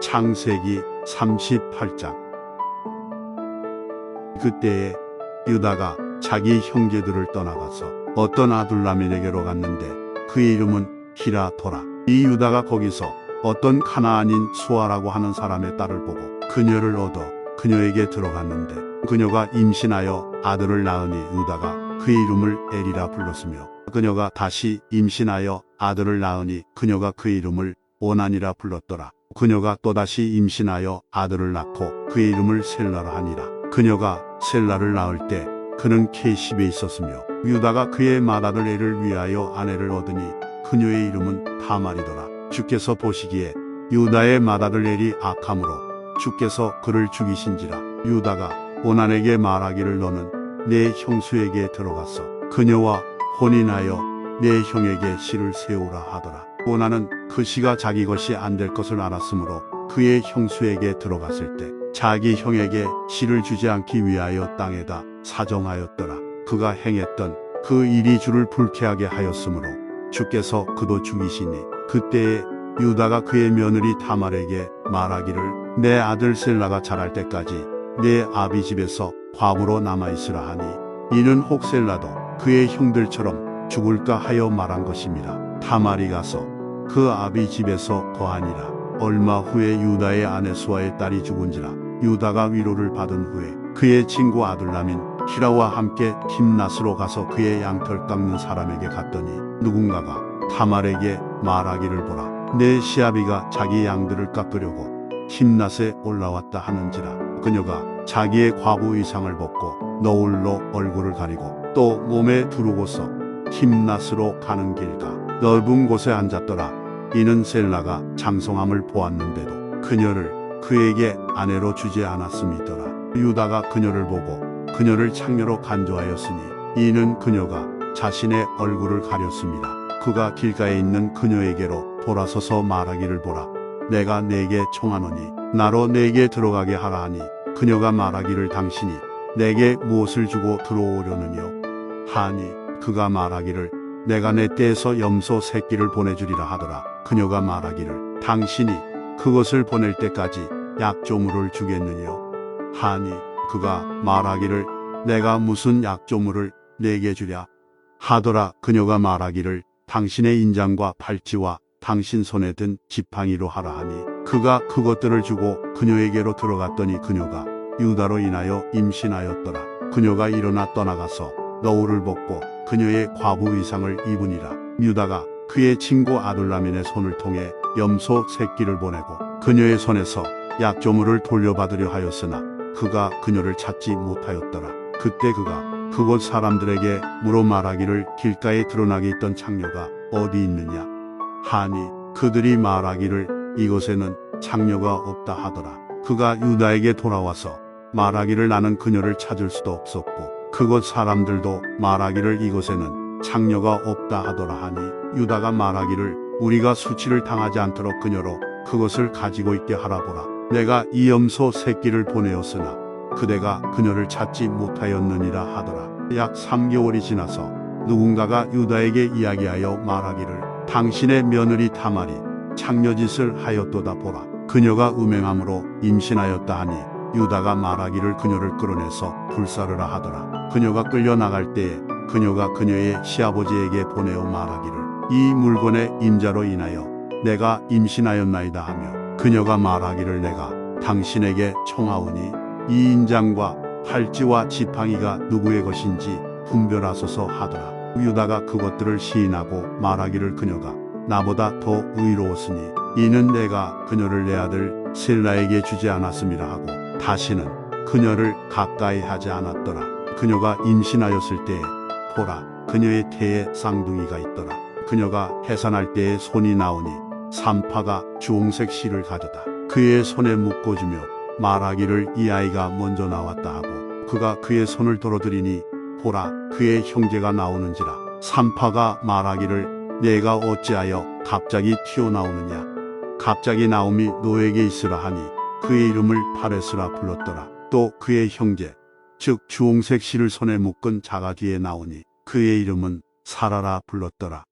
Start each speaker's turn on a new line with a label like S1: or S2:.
S1: 창세기 38장 그때에 유다가 자기 형제들을 떠나가서 어떤 아둘람에게로 갔는데 그의 이름은 히라토라 이 유다가 거기서 어떤 카나안인 수아라고 하는 사람의 딸을 보고 그녀를 얻어 그녀에게 들어갔는데 그녀가 임신하여 아들을 낳으니 유다가 그의 이름을 에리라 불렀으며 그녀가 다시 임신하여 아들을 낳으니 그녀가 그의 이름을 오난이라 불렀더라. 그녀가 또다시 임신하여 아들을 낳고 그의 이름을 셀라라 하니라. 그녀가 셀라를 낳을 때 그는 케시베에 있었으며 유다가 그의 맏아들 애를 위하여 아내를 얻으니 그녀의 이름은 타말이더라. 주께서 보시기에 유다의 맏아들 엘이 악함으로 주께서 그를 죽이신지라 유다가 오난에게 말하기를 너는 내 형수에게 들어가서 그녀와 혼인하여 내 형에게 씨를 세우라 하더라. 오나는 그 씨가 자기 것이 안 될 것을 알았으므로 그의 형수에게 들어갔을 때 자기 형에게 씨를 주지 않기 위하여 땅에다 사정하였더라. 그가 행했던 그 일이 주를 불쾌하게 하였으므로 주께서 그도 죽이시니 그때에 유다가 그의 며느리 다말에게 말하기를 내 아들 셀라가 자랄 때까지 내 아비 집에서 과부로 남아 있으라 하니 이는 혹 셀라도 그의 형들처럼 죽을까 하여 말한 것입니다. 타말이 가서 그 아비 집에서 거하니라. 얼마 후에 유다의 아내 수아의 딸이 죽은지라 유다가 위로를 받은 후에 그의 친구 아들남인 히라와 함께 팀낫으로 가서 그의 양털 깎는 사람에게 갔더니 누군가가 타말에게 말하기를 보라 내 시아비가 자기 양들을 깎으려고 팀낫에 올라왔다 하는지라 그녀가 자기의 과부 의상을 벗고 너울로 얼굴을 가리고 또 몸에 두르고서 팀낫으로 가는 길가 넓은 곳에 앉았더라 이는 셀라가 장성함을 보았는데도 그녀를 그에게 아내로 주지 않았음이더라. 유다가 그녀를 보고 그녀를 창녀로 간조하였으니 이는 그녀가 자신의 얼굴을 가렸습니다. 그가 길가에 있는 그녀에게로 돌아서서 말하기를 보라. 내가 내게 청하노니 나로 내게 들어가게 하라 하니 그녀가 말하기를 당신이 내게 무엇을 주고 들어오려느뇨 하니 그가 말하기를 내가 내 떼에서 염소 새끼를 보내주리라 하더라. 그녀가 말하기를 당신이 그것을 보낼 때까지 약조물을 주겠느뇨? 하니 그가 말하기를 내가 무슨 약조물을 내게 주랴? 하더라. 그녀가 말하기를 당신의 인장과 팔찌와 당신 손에 든 지팡이로 하라 하니 그가 그것들을 주고 그녀에게로 들어갔더니 그녀가 유다로 인하여 임신하였더라. 그녀가 일어나 떠나가서 너울을 벗고 그녀의 과부 의상을 입으니라. 유다가 그의 친구 아둘라민의 손을 통해 염소 새끼를 보내고 그녀의 손에서 약조물을 돌려받으려 하였으나 그가 그녀를 찾지 못하였더라. 그때 그가 그곳 사람들에게 물어 말하기를 길가에 드러나게 있던 창녀가 어디 있느냐 하니 그들이 말하기를 이곳에는 창녀가 없다 하더라. 그가 유다에게 돌아와서 말하기를 나는 그녀를 찾을 수도 없었고 그곳 사람들도 말하기를 이곳에는 창녀가 없다 하더라 하니 유다가 말하기를 우리가 수치를 당하지 않도록 그녀로 그것을 가지고 있게 하라 보라. 내가 이 염소 새끼를 보내었으나 그대가 그녀를 찾지 못하였느니라 하더라. 약 3개월이 지나서 누군가가 유다에게 이야기하여 말하기를 당신의 며느리 타말이 창녀짓을 하였도다 보라. 그녀가 음행함으로 임신하였다 하니 유다가 말하기를 그녀를 끌어내서 불사르라 하더라. 그녀가 끌려 나갈 때에 그녀가 그녀의 시아버지에게 보내어 말하기를 이 물건의 임자로 인하여 내가 임신하였나이다 하며 그녀가 말하기를 내가 당신에게 청하오니 이 인장과 팔찌와 지팡이가 누구의 것인지 분별하소서 하더라. 유다가 그것들을 시인하고 말하기를 그녀가 나보다 더 의로웠으니 이는 내가 그녀를 내 아들 셀라에게 주지 않았음이라 하고 다시는 그녀를 가까이 하지 않았더라. 그녀가 임신하였을 때에 보라 그녀의 태에 쌍둥이가 있더라. 그녀가 해산할 때에 손이 나오니 산파가 주홍색 실을 가져다 그의 손에 묶어주며 말하기를 이 아이가 먼저 나왔다 하고 그가 그의 손을 들어들이니 보라 그의 형제가 나오는지라 산파가 말하기를 내가 어찌하여 갑자기 튀어나오느냐 갑자기 나옴이 너에게 있으라 하니 그의 이름을 파레스라 불렀더라. 또 그의 형제 즉 주홍색 실을 손에 묶은 자가 뒤에 나오니 그의 이름은 사라라 불렀더라